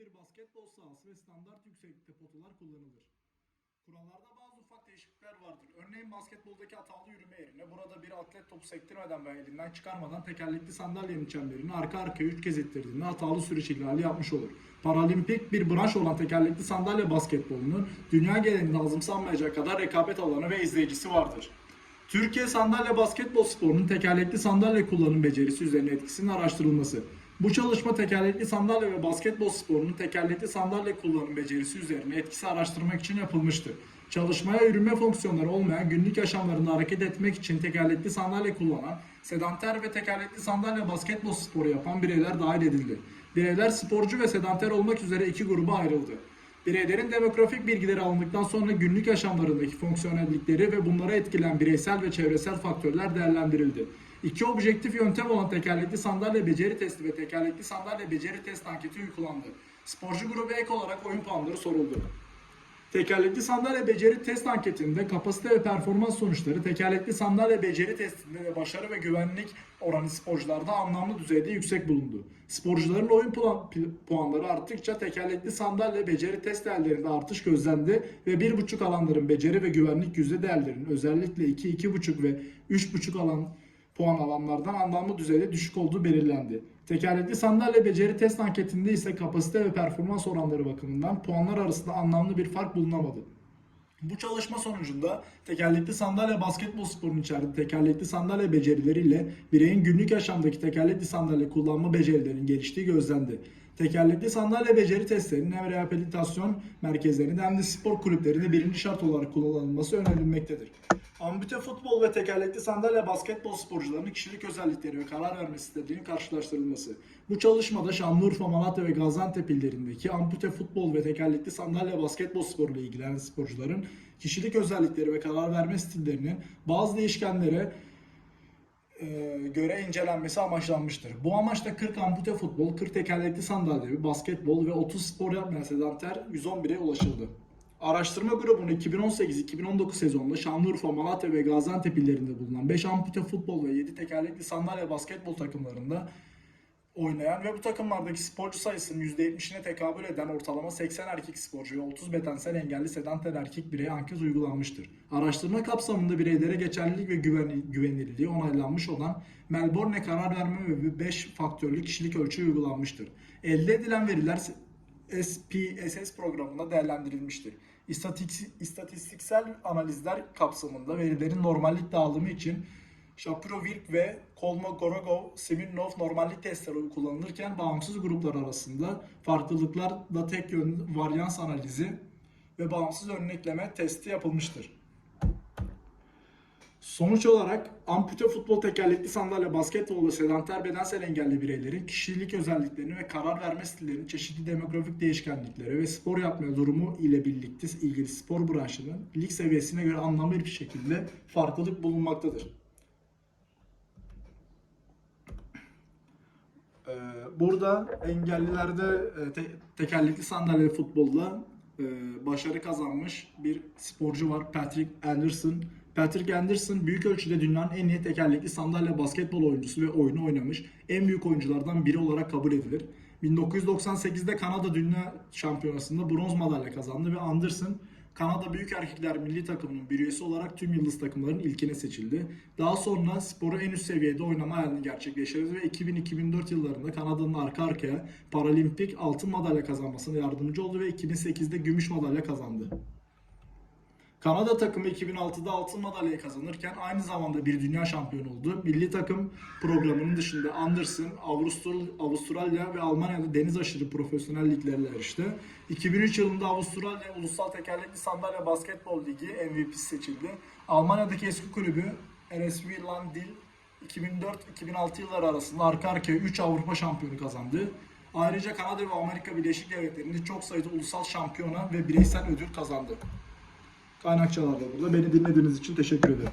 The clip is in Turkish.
bir basketbol sahası ve standart yükseklikte potalar kullanılır. Kurallarda bazı ufak değişiklikler vardır. Örneğin basketboldaki hatalı yürüme yerine burada bir atlet topu sektirmeden ve elinden çıkarmadan tekerlekli sandalyenin çemberini arka arkaya 3 kez ittirdiğinde hatalı sürüş ihlali yapmış olur. Paralimpik bir branş olan tekerlekli sandalye basketbolunun dünya genelinde azımsanmayacak kadar rekabet alanı ve izleyicisi vardır. Türkiye sandalye basketbol sporunun tekerlekli sandalye kullanım becerisi üzerine etkisinin araştırılması. Bu çalışma tekerlekli sandalye ve basketbol sporunun tekerlekli sandalye kullanım becerisi üzerine etkisi araştırmak için yapılmıştır. Çalışmaya yürüme fonksiyonları olmayan günlük yaşamlarında hareket etmek için tekerlekli sandalye kullanan, sedanter ve tekerlekli sandalye basketbol sporu yapan bireyler dahil edildi. Bireyler sporcu ve sedanter olmak üzere iki gruba ayrıldı. Bireylerin demografik bilgileri alındıktan sonra günlük yaşamlarındaki fonksiyonellikleri ve bunlara etkilen bireysel ve çevresel faktörler değerlendirildi. İki objektif yöntem olan tekerlekli sandalye beceri testi ve tekerlekli sandalye beceri test anketi uygulandı. Sporcu grubu ek olarak oyun puanları soruldu. Tekerlekli sandalye beceri test anketinde kapasite ve performans sonuçları tekerlekli sandalye beceri testinde de başarı ve güvenlik oranı sporcularda anlamlı düzeyde yüksek bulundu. Sporcuların oyun puan- puanları arttıkça tekerlekli sandalye beceri test değerlerinde artış gözlendi ve 1.5 alanların beceri ve güvenlik yüzde değerlerinin özellikle 2, 2.5 ve 3.5 alan puan alanlardan anlamlı düzeyde düşük olduğu belirlendi. Tekerlekli sandalye beceri test anketinde ise kapasite ve performans oranları bakımından puanlar arasında anlamlı bir fark bulunamadı. Bu çalışma sonucunda tekerlekli sandalye basketbol sporunun içerdiği tekerlekli sandalye becerileriyle bireyin günlük yaşamdaki tekerlekli sandalye kullanma becerilerinin geliştiği gözlendi. Tekerlekli sandalye beceri testlerinin hem rehabilitasyon merkezlerinde hem de spor kulüplerinde birinci şart olarak kullanılması önerilmektedir. Ambute futbol ve tekerlekli sandalye basketbol sporcularının kişilik özellikleri ve karar verme istediğinin karşılaştırılması. Bu çalışmada Şanlıurfa, Malatya ve Gaziantep illerindeki ampute futbol ve tekerlekli sandalye basketbol sporuyla ilgilenen sporcuların kişilik özellikleri ve karar verme stillerinin bazı değişkenlere e, göre incelenmesi amaçlanmıştır. Bu amaçla 40 ampute futbol, 40 tekerlekli sandalye, basketbol ve 30 spor yapmayan sedanter 111'e ulaşıldı. Araştırma grubunun 2018-2019 sezonunda Şanlıurfa, Malatya ve Gaziantep illerinde bulunan 5 ampute futbol ve 7 tekerlekli sandalye basketbol takımlarında oynayan ve bu takımlardaki sporcu sayısının %70'ine tekabül eden ortalama 80 erkek sporcu ve 30 bedensel engelli sedanter erkek bireye anket uygulanmıştır. Araştırma kapsamında bireylere geçerlilik ve güven, güvenilirliği onaylanmış olan Melbourne karar verme ve 5 faktörlü kişilik ölçü uygulanmıştır. Elde edilen veriler SPSS programında değerlendirilmiştir. İstatistiksel analizler kapsamında verilerin normallik dağılımı için Shapiro-Wilk ve Kolmogorov-Smirnov normallik testleri kullanılırken bağımsız gruplar arasında farklılıklar da tek yön varyans analizi ve bağımsız örnekleme testi yapılmıştır. Sonuç olarak ampute futbol tekerlekli sandalye, basketbol ve sedanter bedensel engelli bireylerin kişilik özelliklerini ve karar verme stillerinin çeşitli demografik değişkenlikleri ve spor yapma durumu ile birlikte ilgili spor branşının lig seviyesine göre anlamlı bir şekilde farklılık bulunmaktadır. Ee, Burada engellilerde e, te- tekerlekli sandalye futbolla e, başarı kazanmış bir sporcu var Patrick Anderson. Patrick Anderson büyük ölçüde dünyanın en iyi tekerlekli sandalye basketbol oyuncusu ve oyunu oynamış en büyük oyunculardan biri olarak kabul edilir. 1998'de Kanada Dünya Şampiyonası'nda bronz madalya kazandı ve Anderson Kanada Büyük Erkekler Milli Takımı'nın bir üyesi olarak tüm yıldız takımların ilkine seçildi. Daha sonra sporu en üst seviyede oynama hayalini gerçekleştirdi ve 2000-2004 yıllarında Kanada'nın arka arkaya paralimpik altın madalya kazanmasına yardımcı oldu ve 2008'de gümüş madalya kazandı. Kanada takımı 2006'da altın madalyayı kazanırken aynı zamanda bir dünya şampiyonu oldu. Milli takım programının dışında Anderson, Avustralya ve Almanya'da deniz aşırı profesyonel liglerle yarıştı. 2003 yılında Avustralya Ulusal Tekerlekli Sandalye Basketbol Ligi MVP'si seçildi. Almanya'daki eski kulübü RSV Landil 2004-2006 yılları arasında arka arkaya 3 Avrupa şampiyonu kazandı. Ayrıca Kanada ve Amerika Birleşik Devletleri'nde çok sayıda ulusal şampiyona ve bireysel ödül kazandı. Kaynakçalar da burada. Beni dinlediğiniz için teşekkür ederim.